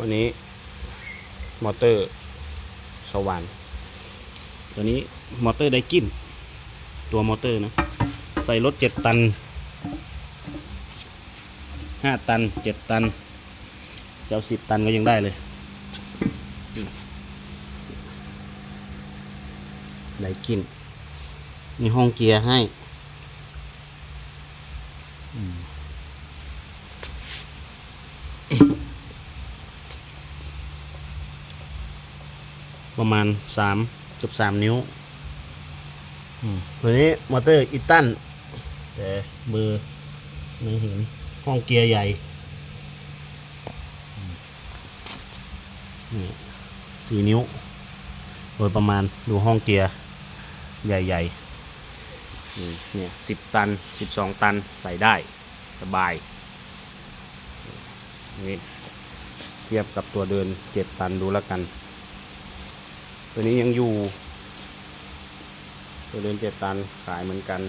วันนี้มอเตอร์สว่านตัวนี้มอเตอร์ไดกินตัวมอเตอร์นะ ใส่รถเจ็ดตันห้าตันเจ็ดตันจะเอาสิบตันก็ยังได้เลยไดกิน มีห้องเกียร์ให้อืม ประมาณสามเกือบสามนิ้วอืมตัวนี้มอเตอร์อีตันแต่เบอร์ไม่เห็นห้องเกียร์ใหญ่อืมนี่สี่นิ้ว โดยประมาณดูห้องเกียร์ใหญ่ๆนี่เนี่ยสิบตันสิบสองตันใส่ได้สบายนี่เทียบกับตัวเดินเจ็ดตันดูแล้วกัน ตัวนี้ยังอยู่ตัวเดินเจ็ดตันขายเหมือนกัน